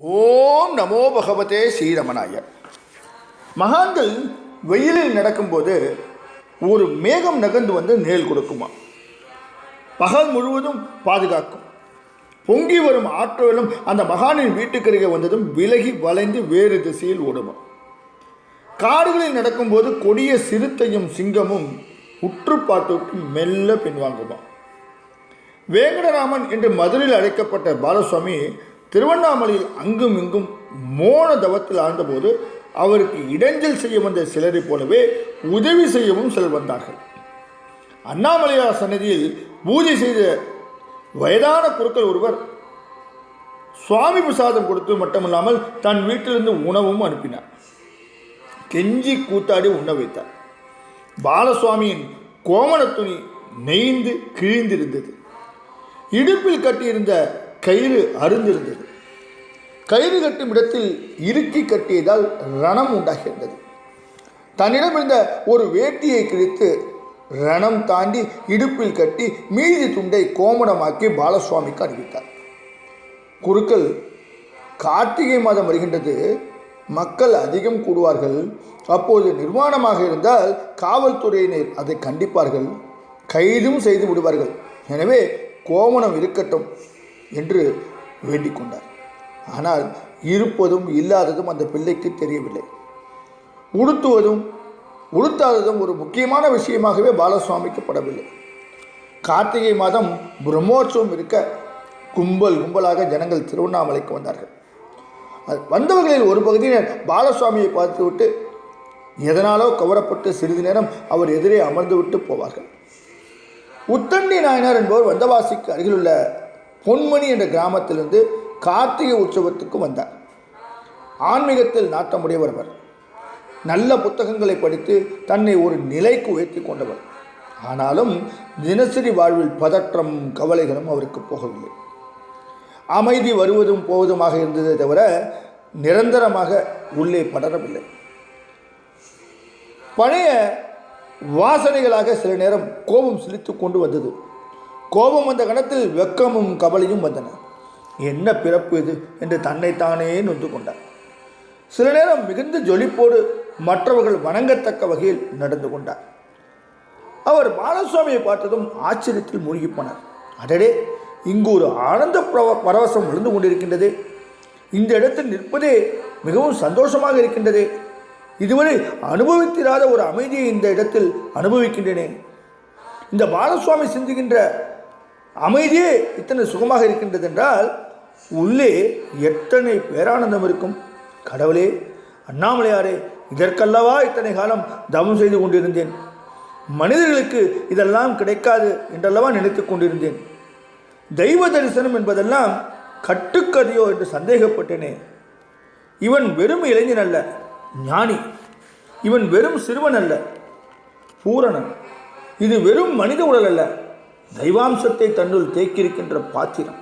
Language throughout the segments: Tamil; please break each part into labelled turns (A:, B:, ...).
A: ஓம் நமோ பகவதே ஸ்ரீரமணாய. மகான்கள் வெயிலில் நடக்கும்போது ஒரு மேகம் நகர்ந்து வந்து நிழல் கொடுக்குமா? பகல் முழுவதும் பாதுகாக்கும். பொங்கி வரும் ஆற்றலும் அந்த மகானின் வீட்டுக்கருகே வந்ததும் விலகி வளைந்து வேறு திசையில் ஓடுமா? காடுகளில் நடக்கும்போது கொடிய சிறுத்தையும் சிங்கமும் உற்று மெல்ல பின்வாங்குமா? வேங்கடராமன் என்று மதுரையில் அழைக்கப்பட்ட பாலசுவாமி திருவண்ணாமலையில் அங்கும் இங்கும் மோன தவத்தில் ஆழ்ந்தபோது அவருக்கு இடைஞ்சல் செய்ய வந்த சிலரைப் போலவே உதவி செய்யவும் சிலர் வந்தார்கள். அண்ணாமலையார் சன்னதியில் பூஜை செய்த வயதான குருக்கள் ஒருவர் சுவாமி பிரசாதம் கொடுத்து மட்டுமில்லாமல் தன் வீட்டிலிருந்து உணவும் அனுப்பினார். கெஞ்சி கூத்தாடி உண்ண வைத்தார். பாலசுவாமியின் கோமண துணி நெய்ந்து கிழிந்திருந்தது. இடுப்பில் கட்டியிருந்த கயிறு அருந்திருந்தது. கயிறு கட்டும் இடத்தில் இறுக்கி கட்டியதால் ரணம் உண்டாகியிருந்தது. தன்னிடம் இருந்த ஒரு வேட்டியை கிழித்து ரணம் தாண்டி இடுப்பில் கட்டி மீதி துண்டை கோமணமாக்கி பாலசுவாமிக்கு அறிவித்தார் குருக்கள் கார்த்திகை மாதம் வருகின்றது. மக்கள் அதிகம் கூடுவார்கள். அப்போது நிர்வாணமாக இருந்தால் காவல்துறையினர் அதை கண்டிப்பார்கள். கைதும் செய்து விடுவார்கள். எனவே கோமணம் இருக்கட்டும் என்று வேண்டிக் கொண்டார் ஆனால் இருப்பதும் இல்லாததும் அந்த பிள்ளைக்கு தெரியவில்லை. உடுத்துவதும் உடுத்தாததும் ஒரு முக்கியமான விஷயமாகவே பாலசுவாமிக்கு படவில்லை. கார்த்திகை மாதம் பிரம்மோற்சவம் இருக்க கும்பல் கும்பலாக ஜனங்கள் திருவண்ணாமலைக்கு வந்தார்கள். வந்தவர்களில் ஒரு பகுதியினர் பாலசுவாமியை பார்த்துவிட்டு எதனாலோ கவரப்பட்டு சிறிது நேரம் அவர் எதிரே அமர்ந்துவிட்டு போவார்கள். உத்தண்டி நாயனார் என்பவர் வந்தவாசிக்கு அருகிலுள்ள பொன்மணி என்ற கிராமத்திலிருந்து கார்த்திகை உற்சவத்துக்கு வந்தார். ஆன்மீகத்தில் நாட்டமுடையவர் அவர். நல்ல புத்தகங்களை படித்து தன்னை ஒரு நிலைக்கு உயர்த்தி கொண்டவர். ஆனாலும் தினசரி வாழ்வில் பதற்றம் கவலைகளும் அவருக்கு போகவில்லை. அமைதி வருவதும் போவதுமாக இருந்ததை தவிர நிரந்தரமாக உள்ளே படரவில்லை. பழைய வாசனைகளாக சில நேரம் கோபம் சிலித்து கொண்டு வந்தது. கோபம் வந்த கணத்தில் வெக்கமும் கவலையும் வந்தன. என்ன பிறப்பு இது என்று தன்னைத்தானே நொந்து கொண்டார் சில நேரம் மிகுந்த ஜொலிப்போடு மற்றவர்கள் வணங்கத்தக்க வகையில் நடந்து கொண்டார். அவர் பாலசுவாமியை பார்த்ததும் ஆச்சரியத்தில் மூழ்கி போனார். அடடே இங்கு ஒரு ஆனந்த பிரவ பரவசம் விழுந்து கொண்டிருக்கின்றதே. இந்த இடத்தில் நிற்பதே மிகவும் சந்தோஷமாக இருக்கின்றதே. இதுவரை அனுபவித்திராத ஒரு அமைதியை இந்த இடத்தில் அனுபவிக்கின்றனே. இந்த பாலசுவாமி சிந்துகின்ற அமைதியே இத்தனை சுகமாக இருக்கின்றது என்றால் உள்ளே எத்தனை பேரானந்தம் இருக்கும்? கடவுளே அண்ணாமலையாரே இதற்கல்லவா இத்தனை காலம் தவம் செய்து கொண்டிருந்தேன்? மனிதர்களுக்கு இதெல்லாம் கிடைக்காது என்றல்லவா நினைத்து கொண்டிருந்தேன்? தெய்வ தரிசனம் என்பதெல்லாம் கட்டுக்கதையோ என்று சந்தேகப்பட்டேனே. இவன் வெறும் இளைஞன் அல்ல ஞானி. இவன் வெறும் சிறுவன் அல்ல பூரணன். இது வெறும் மனித உடல் அல்ல தெய்வாம்சத்தை தன்னுள் தேக்கியிருக்கின்ற பாத்திரம்.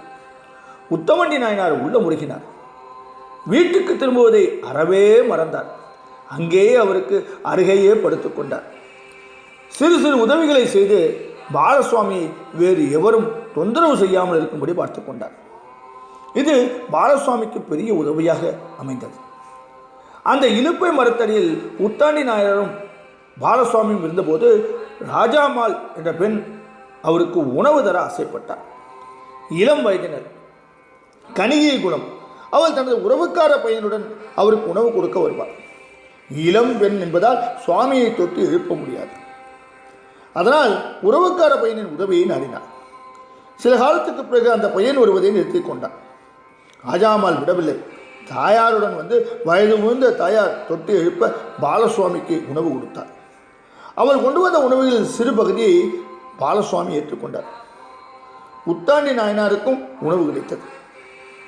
A: உத்தமண்டி நாயனார் உள்ள முருகினார் வீட்டுக்கு திரும்புவதை அறவே மறந்தார். அங்கேயே அவருக்கு அருகையே படுத்துக்கொண்டார் சிறு சிறு உதவிகளை செய்து பாலசுவாமியை வேறு எவரும் தொந்தரவு செய்யாமல் இருக்கும்படி பார்த்து கொண்டார். இது பாலசுவாமிக்கு பெரிய உதவியாக அமைந்தது. அந்த இலுப்பை மரத்தடியில் உத்தாண்டி நாயரும் பாலசுவாமியும் இருந்தபோது ராஜாமால் என்ற பெண் அவருக்கு உணவு தர ஆசைப்பட்டார். இளம் வயதினர் கணிகை குணம். அவள் தனது உறவுக்கார பையனுடன் அவருக்கு உணவு கொடுக்க வருவார் இளம் பெண் என்பதால் சுவாமியை தொட்டு எழுப்ப முடியாது. அதனால் உறவுக்கார பையனின் உதவியை நாடினார் சில காலத்துக்கு பிறகு அந்த பையன் வருவதை நிறுத்திக் கொண்டான். ராஜாமால் விடவில்லை. தாயாருடன் வந்து வயது முழுந்த தாயார் தொட்டு எழுப்ப பாலசுவாமிக்கு உணவு கொடுத்தார் அவள் கொண்டு வந்த உணவுகளில் சிறு பகுதியை பாலசுவாமி ஏற்றுக்கொண்டார். உத்தாண்டி நாயனாருக்கும் உணவு கிடைத்தது.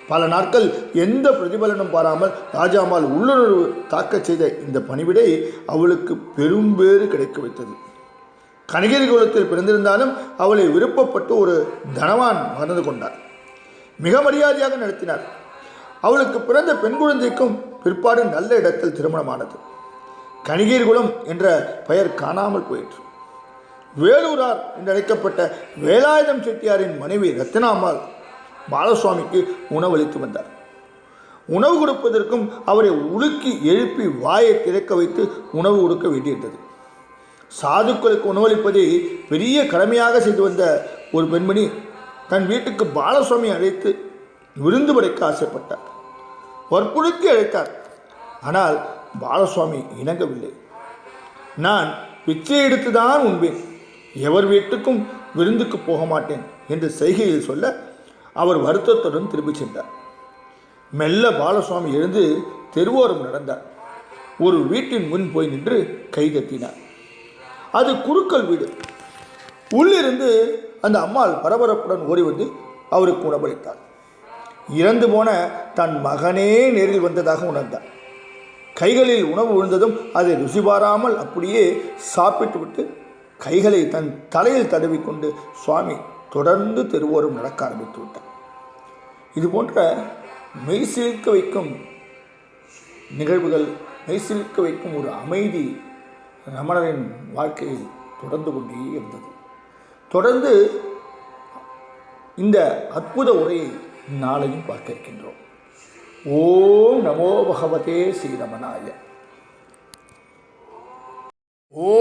A: பல நாட்கள் எந்த பிரதிபலனும் பாராமல் ராஜாமால் உள்ளுணர்வு தாக்கச் செய்த இந்த பணிவிடை அவளுக்கு பெரும்பேறு கிடைக்க வைத்தது. கணிகரி குலத்தில் பிறந்திருந்தாலும் அவளை விருப்பப்பட்டு ஒரு தனவான் மறந்து கொண்டார். மிக மரியாதையாக நடத்தினார். அவளுக்கு பிறந்த பெண் குழந்தைக்கும் பிற்பாடு நல்ல இடத்தில் திருமணமானது. கணிகீர்குளம் என்ற பெயர் காணாமல் போயிற்று. வேலூரார் என்று அழைக்கப்பட்ட வேலாயுதம் செட்டியாரின் மனைவி ரத்தினாம்மாள் பாலசுவாமிக்கு உணவளித்து வந்தார். உணவு கொடுப்பதற்கும் அவரை உலுக்கி எழுப்பி வாயை திறக்க வைத்து உணவு கொடுக்க வேண்டியிருந்தது. சாதுக்களுக்கு உணவளிப்பதை பெரிய கடமையாக செய்து வந்த ஒரு பெண்மணி தன் வீட்டுக்கு பாலசுவாமி அழைத்து விருந்து படைக்க ஆசைப்பட்டார். வற்புறுத்தி அழைத்தார். ஆனால் பாலசுவாமி இணங்கவில்லை. நான் பிச்சை எடுத்துதான் உண்பேன். எவர் வீட்டுக்கும் விருந்துக்கு போக மாட்டேன் என்று செய்கையில் சொல்ல அவர் வருத்தத்துடன் திரும்பிச் சென்றார். மெல்ல பாலசுவாமி எழுந்து தெருவோரம் நடந்தார். ஒரு வீட்டின் முன் போய் நின்று கைதட்டினார் அது குருக்கள் வீடு. உள்ளிருந்து அந்த அம்மாள் பரபரப்புடன் ஓடி வந்து அவருக்கு உணவளித்தார் இறந்து போன தன் மகனே நேரில் வந்ததாக உணர்ந்தார் கைகளில் உணவு விழுந்ததும் அதை ருசி பாராமல் அப்படியே சாப்பிட்டுவிட்டு கைகளை தன் தலையில் தடவிக்கொண்டு சுவாமி தொடர்ந்து தெருவோரம் நடக்க ஆரம்பித்து விட்டார். இது போன்ற மெய்சிலிக்க வைக்கும் நிகழ்வுகள் மெய்சிலிக்க வைக்கும் ஒரு அமைதி ரமணரின் வாழ்க்கையில் தொடர்ந்து கொண்டே இருந்தது. தொடர்ந்து இந்த அற்புத உரையை நாளையும் பார்க்க இருக்கின்றோம். ஓம் நமோ பகவதே ஸ்ரீரமணாய ஓ